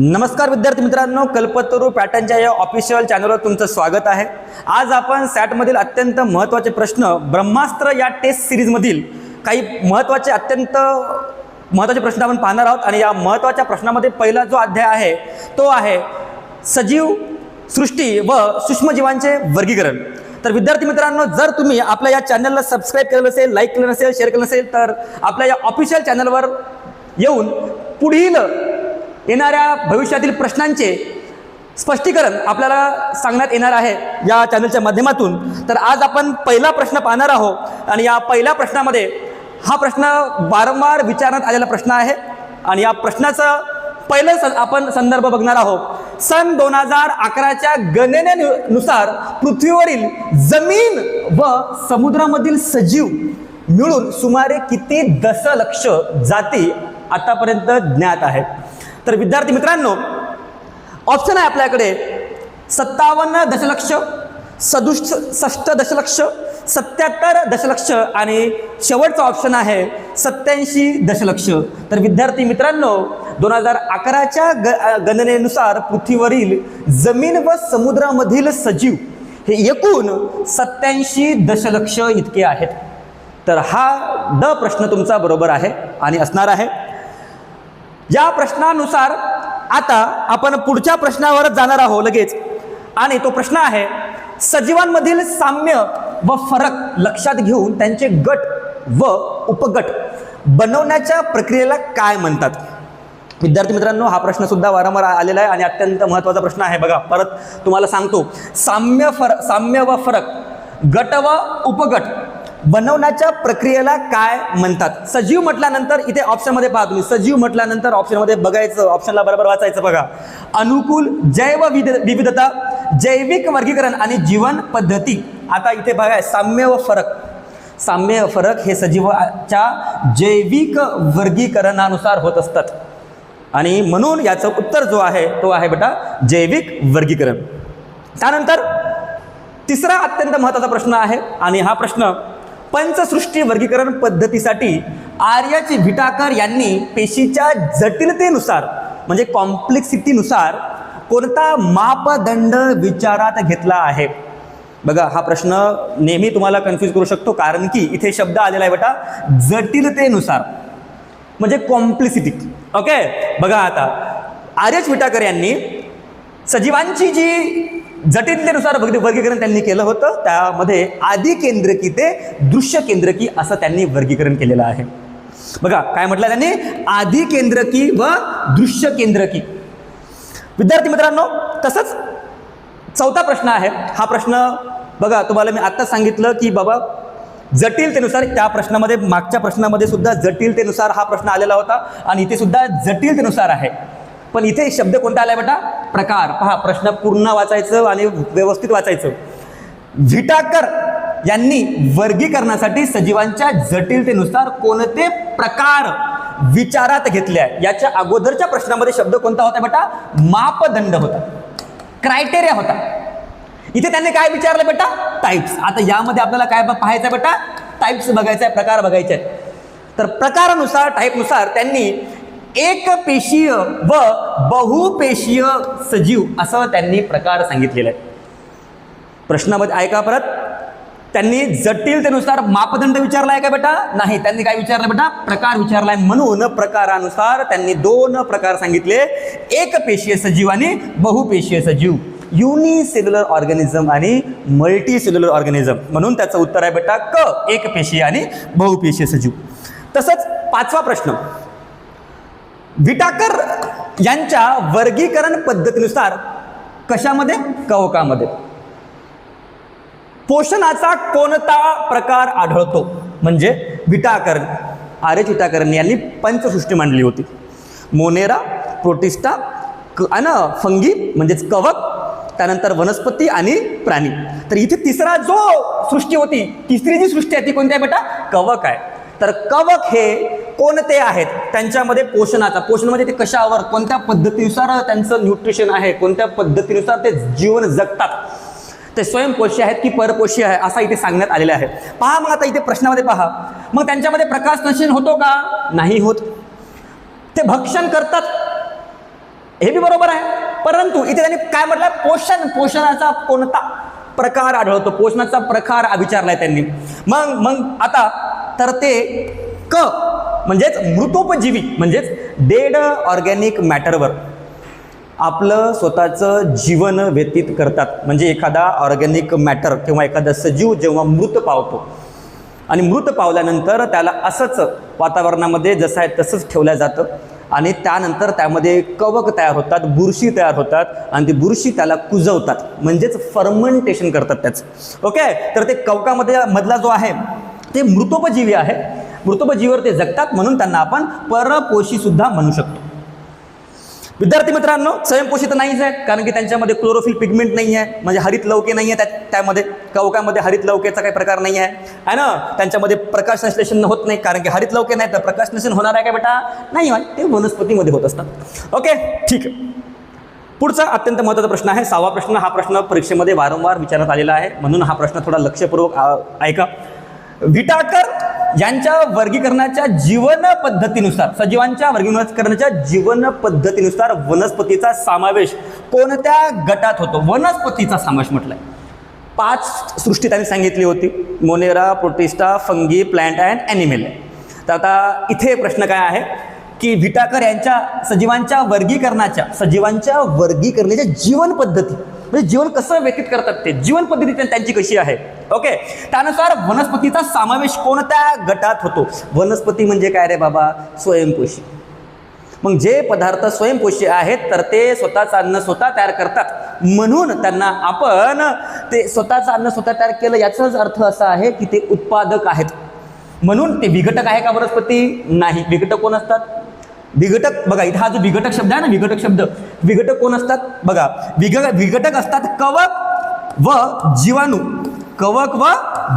नमस्कार विद्यार्थी मित्रांनो कल्पतरू पॅटर्नच्या या ऑफिशियल चॅनलवर तुमचं स्वागत आहे. आज आपण सॅटमधील अत्यंत महत्त्वाचे प्रश्न ब्रह्मास्त्र या टेस्ट सिरीजमधील काही महत्त्वाचे अत्यंत महत्त्वाचे प्रश्न आपण पाहणार आहोत. आणि या महत्त्वाच्या प्रश्नामध्ये पहिला जो अध्याय आहे तो आहे सजीव सृष्टी व सूक्ष्मजीवांचे वर्गीकरण. तर विद्यार्थी मित्रांनो जर तुम्ही आपल्या या चॅनलला सबस्क्राईब केलं नसेल लाईक केलं नसेल शेअर केलं नसेल तर आपल्या या ऑफिशियल चॅनलवर येऊन पुढील येणाऱ्या भविष्यातील प्रश्नांचे स्पष्टीकरण आपल्याला सांगण्यात येणार आहे या चॅनलच्या माध्यमातून. तर आज आपण पहिला प्रश्न पाहणार आहोत आणि या पहिल्या प्रश्नामध्ये हा प्रश्न वारंवार विचारण्यात आलेला प्रश्न आहे आणि या प्रश्नाचं पहिलं स आपण संदर्भ बघणार आहोत. सन दोन हजार अकराच्या गणनेनुसार पृथ्वीवरील जमीन व समुद्रामधील सजीव मिळून सुमारे किती दशलक्ष जाती आतापर्यंत ज्ञात आहेत? तर विद्यार्थी मित्रांनो ऑप्शन आहे आपल्याकडे सत्तावन्न दशलक्ष सदुसष्ट दशलक्ष सत्याहत्तर दशलक्ष आणि शेवटचा ऑप्शन आहे सत्याऐंशी दशलक्ष. तर विद्यार्थी मित्रांनो दोन हजार अकराच्या ग गणनेनुसार पृथ्वीवरील जमीन व समुद्रामधील सजीव हे एकूण सत्याऐंशी दशलक्ष इतके आहेत. तर हा द प्रश्न तुमचा बरोबर आहे आणि असणार आहे. या प्रश्नानुसार आता आपण पुढच्या प्रश्नावरच जाणार आहोत लगेच. आणि तो प्रश्न आहे सजीवांमधील साम्य व फरक लक्षात घेऊन त्यांचे गट व उपगट बनवण्याच्या प्रक्रियेला काय म्हणतात? विद्यार्थी मित्रांनो हा प्रश्न सुद्धा वारंवार आलेला आहे आणि अत्यंत महत्त्वाचा प्रश्न आहे. बघा परत तुम्हाला सांगतो साम्य फर साम्य व फरक गट व उपगट बनवण्याच्या प्रक्रियेला काय म्हणतात? सजीव म्हटल्यानंतर इथे ऑप्शनमध्ये पहा तुम्ही. सजीव म्हटल्यानंतर ऑप्शनमध्ये बघायचं ऑप्शनला बरोबर वाचायचं बघा. अनुकूल जैव विविधता जैविक वर्गीकरण आणि जीवन पद्धती. आता इथे बघा साम्य व फरक. साम्य व फरक हे सजीवाच्या जैविक वर्गीकरणानुसार होत असतात. आणि म्हणून याचं उत्तर जो आहे तो आहे बेटा जैविक वर्गीकरण. त्यानंतर तिसरा अत्यंत महत्त्वाचा प्रश्न आहे आणि हा प्रश्न पंचसृष्टी वर्गीकरण पद्धतीसाठी आर्यची विटाकर यांनी पेशीच्या जटिलतेनुसार म्हणजे कॉम्प्लेक्सिटीनुसार कोणता मापदंड विचारात घेतला आहे? बघा हा प्रश्न नेहमी तुम्हाला कन्फ्यूज करू शकतो कारण की इथे शब्द आलेला आहे बेटा जटिलतेनुसार म्हणजे कॉम्प्लिसिटी ओके बघा आता आर्यच विटाकर यांनी सजीवांची जी जटिलतेनुसार वर्गीकरण त्यांनी केलं होतं. त्यामध्ये आदी केंद्रकी ते दृश्य केंद्रकी असं त्यांनी वर्गीकरण केलेलं आहे. बघा काय म्हटलं त्यांनी? आधी केंद्रकी व दृश्य केंद्रकी. विद्यार्थी मित्रांनो तसंच चौथा प्रश्न आहे. हा प्रश्न बघा तुम्हाला मी आत्ताच सांगितलं की बाबा जटिलतेनुसार त्या प्रश्नामध्ये मागच्या प्रश्नामध्ये सुद्धा जटिलतेनुसार हा प्रश्न आलेला होता. आणि इथे सुद्धा जटिलतेनुसार आहे. पण इथे शब्द कोणता आला बेटा? प्रकार. पहा प्रश्न पूर्ण वाचायचं आणि व्यवस्थित वाचायचं. व्हिटाकर यांनी वर्गीकरणासाठी सजीवांच्या जटिलतेनुसार कोणते प्रकार विचारात घेतले आहे याच्या अगोदरच्या प्रश्नामध्ये शब्द कोणता होता बेटा? मापदंड होता. क्रायटेरिया होता. इथे त्यांनी काय विचारलं बेटा? टाईप्स आता यामध्ये आपल्याला काय ब- पाहायचं आहे बेटा? टाईप्स बघायचा आहे प्रकार बघायचे आहेत. तर प्रकारानुसार टाईपनुसार त्यांनी एक पेशीय व बहुपेशीय सजीव असं त्यांनी प्रकार सांगितलेलं आहे. प्रश्नामध्ये ऐका परत? त्यांनी जटिलतेनुसार मापदंड विचारला आहे का बेटा? नाही त्यांनी काय विचारलं बेटा? प्रकार विचारलाय म्हणून प्रकारानुसार त्यांनी दोन प्रकार सांगितले. एक पेशीय सजीव आणि बहुपेशीय सजीव. युनिसेल्युलर ऑर्गॅनिझम आणि मल्टी सेल्युलर ऑर्गॅनिझम. म्हणून त्याचं उत्तर आहे बेटा क एक पेशीय आणि बहुपेशीय सजीव. तसंच पाचवा प्रश्न. विटाकर यांच्या वर्गीकरण पद्धतीनुसार कशामध्ये? कवकामध्ये. पोषणाचा कोणता प्रकार आढळतो? म्हणजे विटाकरण. आर्य विटाकरण यांनी पंचसृष्टी मांडली होती. मोनेरा प्रोटिस्टा क आणि फंगी म्हणजेच कवक त्यानंतर वनस्पती आणि प्राणी. तर इथे तिसरा जो सृष्टी होती तिसरी जी सृष्टी आहे ती कोणती आहे बेटा? कवक आहे. तर कवक हे कोणते आहेत? त्यांच्यामध्ये पोषणाचा. पोषण म्हणजे ते कशावर? कोणत्या पद्धतीनुसार त्यांचं न्यूट्रिशन आहे? कोणत्या पद्धतीनुसार ते जीवन जगतात? ते स्वयंपोषी आहेत की परपोषी आहे असा इथे सांगण्यात आलेला आहे. पहा मग आता इथे प्रश्नामध्ये पहा. मग त्यांच्यामध्ये प्रकाश संश्लेषण होतो का? नाही होत. ते भक्षण करतात. हे बी बरोबर आहे. परंतु इथे त्यांनी काय म्हटलं पोषण. पोषणाचा कोणता प्रकार आढळतो? पोषणाचा प्रकार विचारलाय त्यांनी. मग मग आता तर ते क म्हणजेच मृतोपजीवी म्हणजेच डेड ऑर्गॅनिक मॅटरवर आपलं स्वतःचं जीवन व्यतीत करतात. म्हणजे एखादा ऑर्गॅनिक मॅटर किंवा एखादा सजीव जेव्हा मृत पावतो आणि मृत पावल्यानंतर त्याला असंच वातावरणामध्ये जसं आहे तसंच ठेवलं जातं. आणि त्यानंतर त्यामध्ये कवक तयार होतात बुरशी तयार होतात आणि ती बुरशी त्याला कुजवतात. म्हणजेच फर्मंटेशन करतात त्याचं. ओके तर ते कवकामध्ये मधला जो आहे ते मृतोपजीवी आहे. मृतोपजीवर ते जगतात म्हणून त्यांना आपण परपोषी सुद्धा म्हणू शकतो. विद्यार्थी मित्रांनो स्वयंपोषी तर नाहीच आहेत कारण की त्यांच्यामध्ये क्लोरोफिल पिगमेंट नाही आहे म्हणजे हरित लवके नाही आहे त्या त्यामध्ये. कवकामध्ये हरित लवकेचा काही प्रकार नाही आहे ना? त्यांच्यामध्ये प्रकाश संश्लेषण होत नाही कारण की हरित लवके नाही तर प्रकाश संश्लेषण होणार आहे का बेटा? नाही ते वनस्पतीमध्ये होत असतात. ओके ठीक आहे. पुढचा अत्यंत महत्त्वाचा प्रश्न आहे सहावा प्रश्न हा प्रश्न परीक्षेमध्ये वारंवार विचारण्यात आलेला आहे. म्हणून हा प्रश्न थोडा लक्षपूर्वक ऐका. विटाकर यांच्या वर्गीकरणाच्या जीवन पद्धतीनुसार सजीवांच्या वर्गीकरणाच्या जीवन पद्धतीनुसार वनस्पतीचा समावेश कोणत्या गटात होतो? वनस्पतीचा समावेश म्हटलाय. पाच सृष्टी त्यांनी सांगितली होती. Monera protista fungi plant and animal तर आता इथे प्रश्न काय आहे? की विटाकर यांच्या सजीवांच्या वर्गीकरणाच्या सजीवांच्या वर्गीकरणाच्या जीवन पद्धती म्हणजे जीवन कसं व्यतीत करतात ते? जीवन पद्धती त्यांची कशी आहे? ओके त्यानुसार वनस्पतीचा समावेश कोणत्या गटात होतो? वनस्पती म्हणजे काय रे बाबा? स्वयंपोषी. मग जे पदार्थ स्वयंपोषी आहेत तर ते स्वतःचं अन्न स्वतः तयार करतात. म्हणून त्यांना आपण ते स्वतःचं अन्न स्वतः तयार केलं याचाच अर्थ असा आहे की ते उत्पादक आहेत. म्हणून ते विघटक आहे का वनस्पती? नाही. विघटक कोण असतात? विघटक बघा इथे हा जो विघटक शब्द आहे ना विघटक शब्द विघटक कोण असतात? बघा विघ विघटक असतात कवक व जीवाणू. कवक व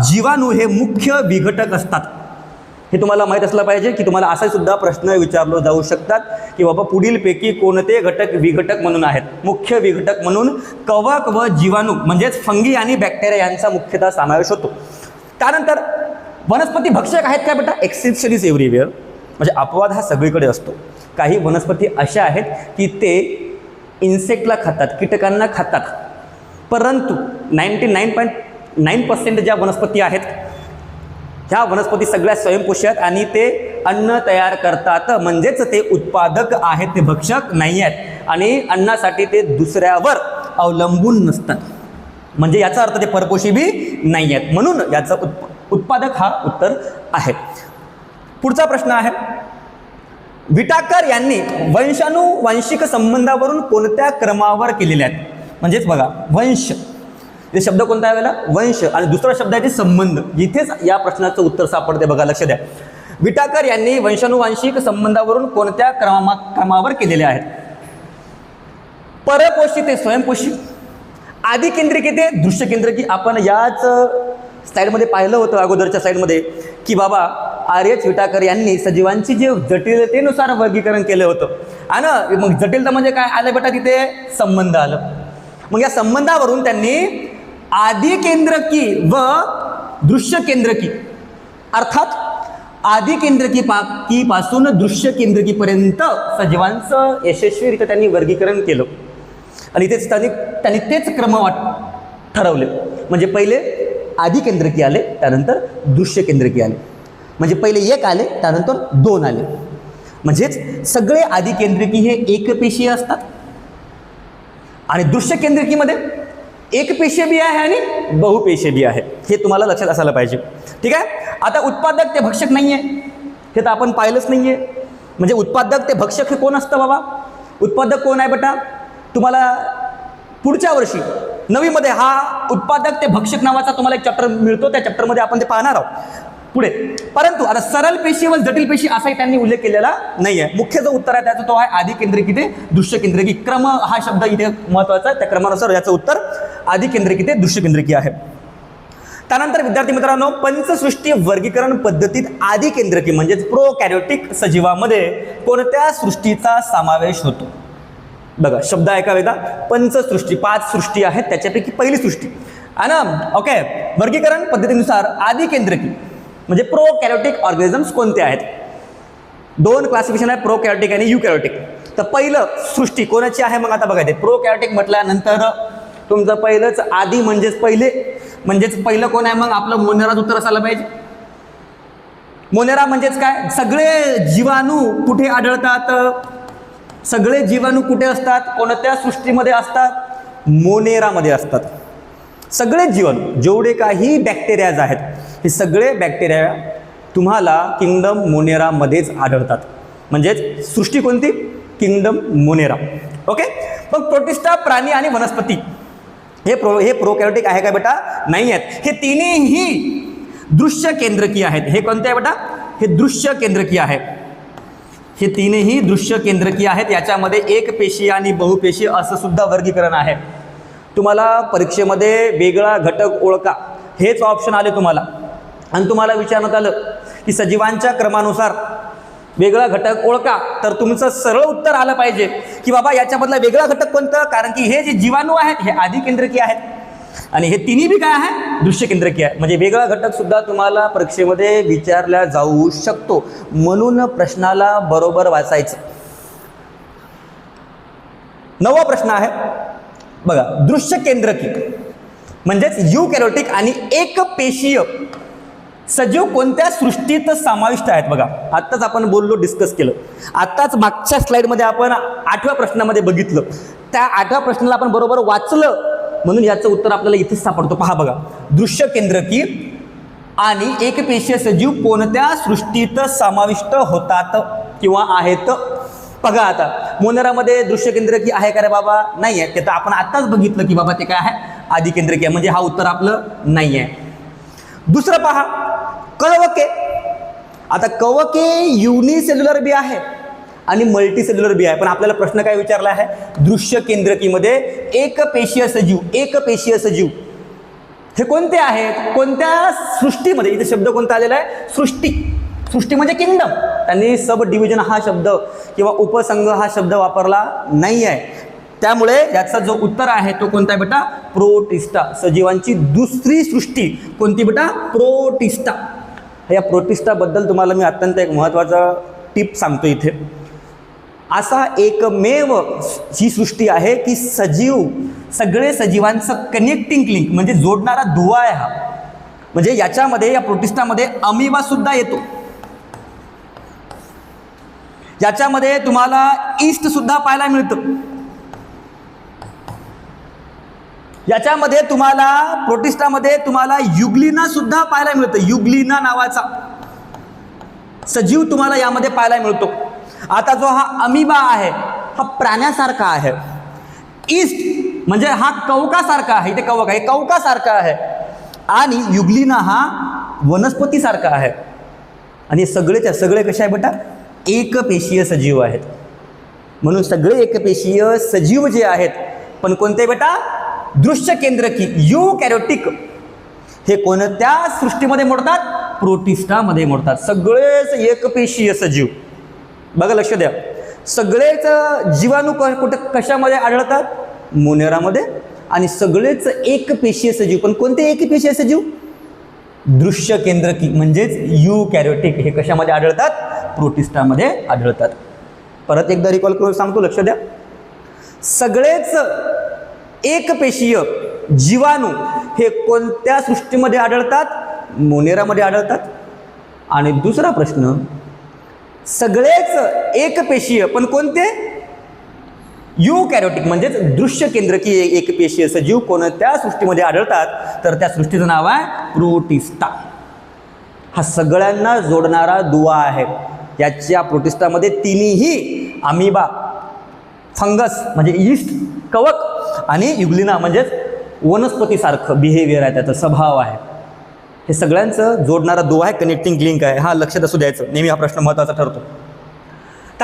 जीवाणू हे मुख्य विघटक असतात. हे तुम्हाला माहीत असलं पाहिजे की तुम्हाला असा सुद्धा प्रश्न विचारलो जाऊ शकतात की बाबा पुढीलपैकी कोणते घटक विघटक म्हणून आहेत. मुख्य विघटक म्हणून कवक व जीवाणू म्हणजेच फंगी आणि बॅक्टेरिया यांचा मुख्यतः समावेश होतो. त्यानंतर वनस्पती भक्षक आहेत का बेटा? एक्सेप्शन इज एव्हरीवेअर म्हणजे अपवाद हा सगळीकडे असतो. काही वनस्पती अशा आहेत की ते इन्सेक्टला खातात कीटकांना खातात. परंतु ninety nine point nine percent ज्या वनस्पती आहेत ह्या वनस्पती सगळ्या स्वयंपोषक आणि ते अन्न तयार करतात. म्हणजेच ते उत्पादक आहेत ते भक्षक नाही आहेत. आणि अन्नासाठी ते दुसऱ्यावर अवलंबून नसतात. म्हणजे याचा अर्थ ते परपोषी बी नाही आहेत. म्हणून याचं उत्प उत्पादक हा उत्तर आहे. पुढचा प्रश्न आहे विटाकर यांनी वंशानुवांशिक संबंधावरून कोणत्या क्रमावर केलेल्या आहेत? म्हणजेच बघा वंश. ते शब्द कोणता आहे वेळेला वंश. आणि दुसरा शब्द आहे ते संबंध. इथेच या प्रश्नाचं उत्तर सापडते बघा लक्ष द्या. विटाकर यांनी वंशानुवांशिक संबंधावरून कोणत्या क्रमा क्रमावर केलेले आहेत? परपोषी ते स्वयंपोषी. आधी केंद्रिकी ते दृश्य केंद्रिकी आपण याच स्लाईडमध्ये पाहिलं होतं अगोदरच्या स्लाईडमध्ये की बाबा आर एच विटाकर यांनी सजीवांची जे जटिलतेनुसार वर्गीकरण केलं होतं. आणि मग जटिलता म्हणजे काय? आलं बेटा तिथे संबंध आलं. मग या संबंधावरून त्यांनी आदी केंद्रकी व दृश्य केंद्रकी अर्थात आदी केंद्रकी पा की पासून दृश्य केंद्रकीपर्यंत सजीवांचं यशस्वीरित्या त्यांनी वर्गीकरण केलं. आणि तेच त्यांनी त्यांनी तेच क्रम वाट ठरवले. म्हणजे पहिले आदी केंद्रकी आले त्यानंतर दृश्य केंद्रकी आले. म्हणजे पहिले एक आले त्यानंतर दोन आले. म्हणजेच सगळे आदी केंद्रकी हे एकपेशीय असतात. आणि दृश्य केंद्रकीमध्ये एक पेशीय आहे आणि बहुपेशीय बिया आहे. हे तुम्हाला लक्षात असायला पाहिजे. ठीक आहे? आता उत्पादक ते भक्षक नाही आहे हे तर आपण पाहिलंच नाही आहे म्हणजे उत्पादक ते भक्षक हे कोण असतं बाबा? उत्पादक कोण आहे बेटा? तुम्हाला पुढच्या वर्षी नवीमध्ये हा उत्पादक ते भक्षक नावाचा तुम्हाला एक चॅप्टर मिळतो. त्या चॅप्टरमध्ये आपण ते पाहणार आहोत. पुढे. परंतु आता सरळ पेशी व जटिल पेशी असाही त्यांनी उल्लेख केलेला नाही आहे मुख्य जो उत्तर आहे त्याचा तो आहे आधी केंद्रिकी ते दृश्य केंद्रिकी क्रम हा शब्द इथे महत्त्वाचा आहे. त्या क्रमानुसार याचं उत्तर आदिकेंद्रिकी ते दृश्यकेंद्रिकी आहे. त्यानंतर विद्यार्थी मित्रांनो पंचसृष्टी वर्गीकरण पद्धतीत आदिकेंद्रकी म्हणजेच प्रो कॅरिओटिक सजीवामध्ये कोणत्या सृष्टीचा समावेश होतो? बघा शब्द ऐका वेगळा पंचसृष्टी पाच सृष्टी आहेत त्याच्यापैकी पहिली सृष्टी. आणि ना? ओके वर्गीकरण पद्धतीनुसार आदिकेंद्रकी म्हणजे प्रो कॅरोटिक ऑर्गॅनिझम्स कोणते आहेत? दोन क्लासिफिकेशन आहे प्रो कॅरोटिक आणि यू कॅरोटिक तर पहिलं सृष्टी कोणाची आहे? मग आता बघा ते प्रोकॅरियोटिक म्हटल्यानंतर तुमचं पहिलंच आधी म्हणजेच पहिले म्हणजेच पहिलं कोण आहे मग? आपलं मोनेराज उत्तर असायला पाहिजे. मोनेरा म्हणजेच काय? सगळे जीवाणू कुठे आढळतात? सगळे जीवाणू कुठे असतात? कोणत्या सृष्टीमध्ये असतात? मोनेरामध्ये असतात. सगळे जीवन जेवढे काही बॅक्टेरियाज आहेत हे सगळे बॅक्टेरिया तुम्हाला किंगडम मोनेरामध्येच आढळतात. म्हणजेच सृष्टी कोणती? Kingdom monera. ओके मग प्रोटिस्टा प्राणी आणि वनस्पती. हे प्रो हे प्रोकॅरोटिक आहे का बेटा? नाही आहेत हे तिन्ही दृश्य केंद्रकीय आहेत. हे कोणते आहे बेटा? हे दृश्य केंद्रकीय आहे. हे तीनही दृश्य केंद्रकीय आहेत. याच्यामध्ये एक पेशी आणि बहुपेशी असं सुद्धा वर्गीकरण आहे. तुम्हाला परीक्षेमध्ये वेगळा घटक ओळखा. हेच ऑप्शन आले तुम्हाला. आणि तुम्हाला विचारण्यात आलं की सजीवांच्या क्रमानुसार वेगळा घटक ओळखा तर तुमचं सरळ उत्तर आलं पाहिजे की बाबा याच्यामधला वेगळा घटक कोणतं? कारण की हे जे जीवाणू आहेत हे आधी केंद्रकीय आहेत. आणि हे तिन्ही बी काय आहे? दृश्य केंद्रकीय आहे. म्हणजे वेगळा घटक सुद्धा तुम्हाला परीक्षेमध्ये विचारला जाऊ शकतो. म्हणून प्रश्नाला बरोबर वाचायचं. नवा प्रश्न आहे. बघा दृश्य केंद्रकी म्हणजेच युकॅरोटिक आणि एक पेशीय सजीव कोणत्या सृष्टीत समाविष्ट आहेत बघा. आत्ताच आपण बोललो डिस्कस केलं. आत्ताच मागच्या स्लाईडमध्ये आपण आठव्या प्रश्नामध्ये बघितलं. त्या आठव्या प्रश्नाला आपण बरोबर वाचलं. म्हणून याचं उत्तर आपल्याला इथेच सापडतो. पहा बघा. दृश्य केंद्रकी आणि एकपेशीय सजीव कोणत्या सृष्टीत समाविष्ट होतात किंवा आहेत? बघा आता. मोनेरामध्ये दृश्य केंद्रकी आहे का रे बाबा? नाही आहे ते तर आपण आत्ताच बघितलं की बाबा ते काय आहे? आधी केंद्रकी आहे. म्हणजे हा उत्तर आपलं नाही आहे दुसरं पहा कवके आता कवके युनिसेल्युलर बी आहे आणि मल्टीसेल्युलर बी आहे. पण आपल्याला प्रश्न काय विचारला आहे? दृश्य केंद्रकीमध्ये एक पेशीय सजीव एक पेशीय सजीव हे कोणते आहेत? कोणत्या सृष्टीमध्ये इथे शब्द कोणता आलेला आहे? सृष्टी. सृष्टी म्हणजे किंगडम त्यांनी सब डिव्हिजन हा शब्द किंवा उपसंघ हा शब्द वापरला नाही आहे त्यामुळे याचा जो उत्तर आहे तो कोणता आहे बेटा? प्रोटिस्टा. सजीवांची दुसरी सृष्टी कोणती बेटा? प्रोटिस्टा. या प्रोटिस्टाबद्दल तुम्हाला मी अत्यंत एक महत्त्वाचा टिप सांगतो इथे. असा एकमेव ही सृष्टी आहे की सजीव सगळे सजीवांचं कनेक्टिंग लिंक म्हणजे जोडणारा दुवा आहे हा. म्हणजे याच्यामध्ये या प्रोटिस्टामध्ये अमिबा सुद्धा येतो. याच्यामध्ये तुम्हाला ईस्ट सुद्धा पाहायला मिळतं. याच्यामध्ये तुम्हाला प्रोटिस्टामध्ये तुम्हाला युग्लिना सुद्धा पाहायला मिळतं. युग्लिना नावाचा. सजीव तुम्हाला यामध्ये पाहायला मिळतो. आता जो हा अमिबा आहे हा प्राण्यासारखा आहे. ईस्ट म्हणजे हा कवकासारखा आहे. इथे कवक आहे. कवकासारखा आहे. आणि युग्लिना हा वनस्पतीसारखा आहे. आणि सगळेच्या सगळे कसे आहे बेटा? एकपेशीय सजीव आहेत. म्हणून सगळे एकपेशीय सजीव जे आहेत पण कोणते बेटा? दृश्य केंद्रकी यू कॅरोटिक. हे कोणत्या सृष्टीमध्ये मोडतात? प्रोटिस्टामध्ये मोडतात. सगळेच एकपेशीय सजीव बघा लक्ष द्या. सगळेच जीवाणू क कुठे कशामध्ये आढळतात? मोनेरामध्ये. आणि सगळेच एकपेशीय सजीव पण कोणते एकपेशीय सजीव दृश्य केंद्रकी म्हणजेच यू कॅरोटिक. हे कशामध्ये आढळतात? प्रोटिस्टामध्ये आढळतात. परत एकदा रिकॉल करून सांगतो लक्ष द्या. सगळेच एकपेशीय जीवाणू हे कोणत्या सृष्टीमध्ये आढळतात? मोनेरामध्ये आढळतात. आणि दुसरा प्रश्न सगळेच एकपेशीय पण कोणते? यू कॅरोटिक म्हणजेच दृश्य एक एकपेशीय सजीव कोणत्या सृष्टीमध्ये आढळतात? तर त्या सृष्टीचं नाव आहे प्रोटिस्टा. हा सगळ्यांना जोडणारा दुवा आहे. याच्या प्रोटिस्टामध्ये तिन्ही अमिबा फंगस म्हणजे ईस्ट कवक आणि युग्लिना म्हणजेच वनस्पतीसारखं बिहेवियर आहे त्याचा स्वभाव आहे. हे सगळ्यांचं जोडणारा दो आहे कनेक्टिंग लिंक आहे. हा लक्षात असू द्यायचं. नेहमी हा प्रश्न महत्त्वाचा ठरतो.